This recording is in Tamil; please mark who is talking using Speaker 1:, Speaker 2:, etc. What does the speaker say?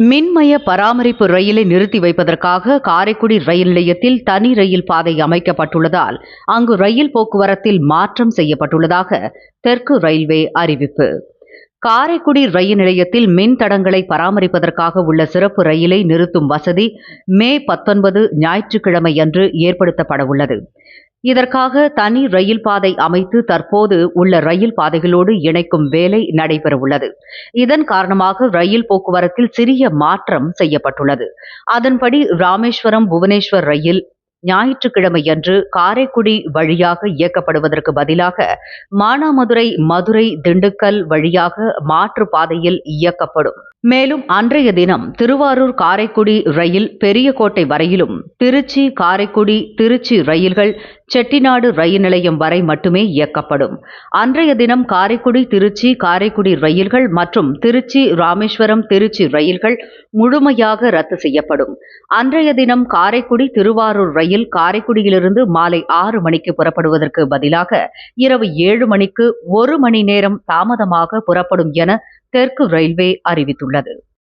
Speaker 1: மின்மய பராமரிப்பு ரயிலை நிறுத்தி வைப்பதற்காக காரைக்குடி ரயில் நிலையத்தில் தனி ரயில் பாதை அமைக்கப்பட்டுள்ளதால் அங்கு ரயில் போக்குவரத்தில் மாற்றம் செய்யப்பட்டுள்ளதாக தெற்கு ரயில்வே அறிவிப்பு. காரைக்குடி ரயில் நிலையத்தில் மின் தடங்களை பராமரிப்பதற்காக உள்ள சிறப்பு ரயிலை நிறுத்தும் வசதி மே பத்தொன்பது ஞாயிற்றுக்கிழமையன்று ஏற்படுத்தப்பட உள்ளது இதற்காக தனி ரயில் பாதை அமைத்து தற்போது உள்ள ரயில் பாதைகளோடு இணைக்கும் வேலை நடைபெறவுள்ளது. இதன் காரணமாக ரயில் போக்குவரத்தில் சிறிய மாற்றம் செய்யப்பட்டுள்ளது. அதன்படி ராமேஸ்வரம் புவனேஸ்வர் ரயில் ஞாயிற்றுக்கிழமையன்று காரைக்குடி வழியாக இயக்கப்படுவதற்கு பதிலாக மானாமதுரை மதுரை திண்டுக்கல் வழியாக மாற்று பாதையில் இயக்கப்படும். மேலும் அன்றைய தினம் திருவாரூர் காரைக்குடி ரயில் பெரியகோட்டை வரையிலும் திருச்சி காரைக்குடி திருச்சி ரயில்கள் செட்டிநாடு ரயில் நிலையம் வரை மட்டுமே இயக்கப்படும். அன்றைய தினம் காரைக்குடி திருச்சி காரைக்குடி ரயில்கள் மற்றும் திருச்சி ராமேஸ்வரம் திருச்சி ரயில்கள் முழுமையாக ரத்து செய்யப்படும். அன்றைய தினம் காரைக்குடி திருவாரூர் ரயில் ரயில் காரைக்குடியிலிருந்து மாலை ஆறு மணிக்கு புறப்படுவதற்கு பதிலாக இரவு ஏழு மணிக்கு ஒரு மணி நேரம் தாமதமாக புறப்படும் என தெற்கு ரயில்வே அறிவித்துள்ளது.